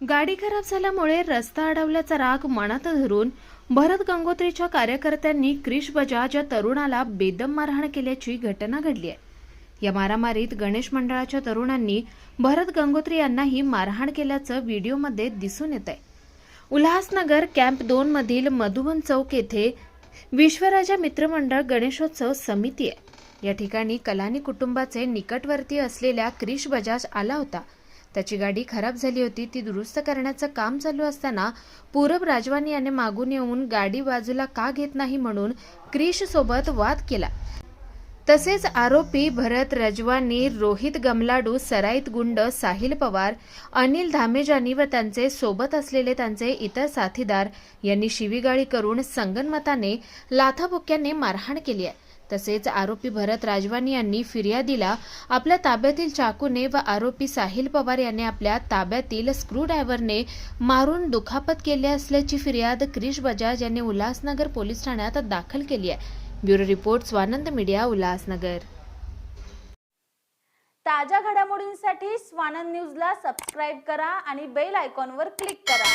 गाडी खराब झाल्यामुळे रस्ता अडवल्याचा राग मनात धरून भरत गंगोत्रीच्या कार्यकर्त्यांनी क्रिश बजाज या तरुणाला बेदम मारहाण केल्याची घटना घडली आहे. या मारामारीत गणेश मंडळाच्या तरुणांनी भरत गंगोत्री यांनाही मारहाण केल्याचं व्हिडिओमध्ये दिसून येत आहे. उल्हासनगर कॅम्प दोन मधील मधुबन चौक येथे विश्वराजा मित्रमंडळ गणेशोत्सव समिती आहे. या ठिकाणी कलानी कुटुंबाचे निकटवर्ती असलेल्या क्रिश बजाज आला होता. त्याची गाडी खराब झाली होती ती दुरुस्त करण्याचं काम चालू असताना पूरब राजवानी याने मागून येऊन गाडी बाजूला का घेत नाही म्हणून क्रिश सोबत वाद केला. तसेच आरोपी भरत रजवानी रोहित गमलाडू सराईत गुंड साहिल पवार अनिल धामेजानी व त्यांचे सोबत असलेले त्यांचे इतर साथीदार यांनी शिवीगाळी करून संगनमताने लाथाबुक्याने मारहाण केली आहे. तसेच आरोपी भरत राजवानी यांनी फिर्यादीला आपल्या ताब्यातील चाकूने व आरोपी साहिल पवार यांनी आपल्या ताब्यातील स्क्रूड्रायव्हरने मारून दुखापत केली असल्याची फिर्याद क्रिश बजाज यांनी उल्हासनगर पोलीस ठाण्यात दाखल केली आहे. Bureau report Swanand media Ulhasnagar. ताज्या घडामोडींसाठी स्वानंद न्यूजला सबस्क्राईब करा आणि बेल आयकॉनवर क्लिक करा.